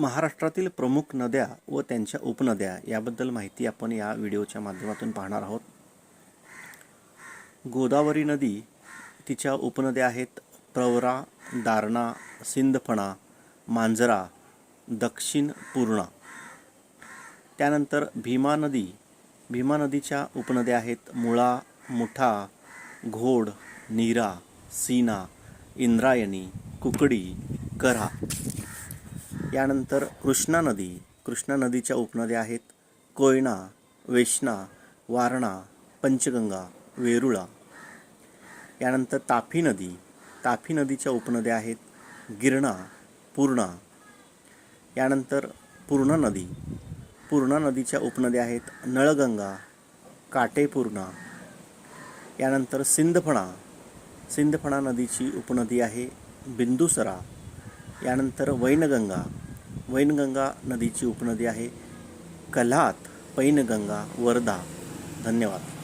महाराष्ट्रातील प्रमुख नद्या व त्यांच्या उपनद्या याबद्दल माहिती आपण या व्हिडिओच्या माध्यमातून पाहणार आहोत. गोदावरी नदी तिच्या उपनद्या आहेत प्रवरा दारणा सिंदफणा मांजरा दक्षिण पूर्णा. त्यानंतर भीमा नदी भीमा नदीच्या उपनद्या आहेत मुळा मुठा घोड नीरा सीना इंद्रायणी कुकडी करा यानंतर कृष्णा नदी. कृष्णा नदीच्या उपनद्या आहेत. कोयना वेष्णा वारणा पंचगंगा वेरुळा. यानंतर तापी नदी. तापी नदीच्या उपनद्या आहेत. गिरणा पूर्णा. यानंतर पूर्णा नदी. पूर्णा नदीच्या उपनद्या आहेत नळगंगा काटेपूर्णा. यानंतर सिंदफणा सिंदफणा नदीची उपनदी आहे बिंदुसरा. यानंतर वैनगंगा. वैनगंगा नदीची उपनदी आहे. कल्हात पैनगंगा वर्धा. धन्यवाद.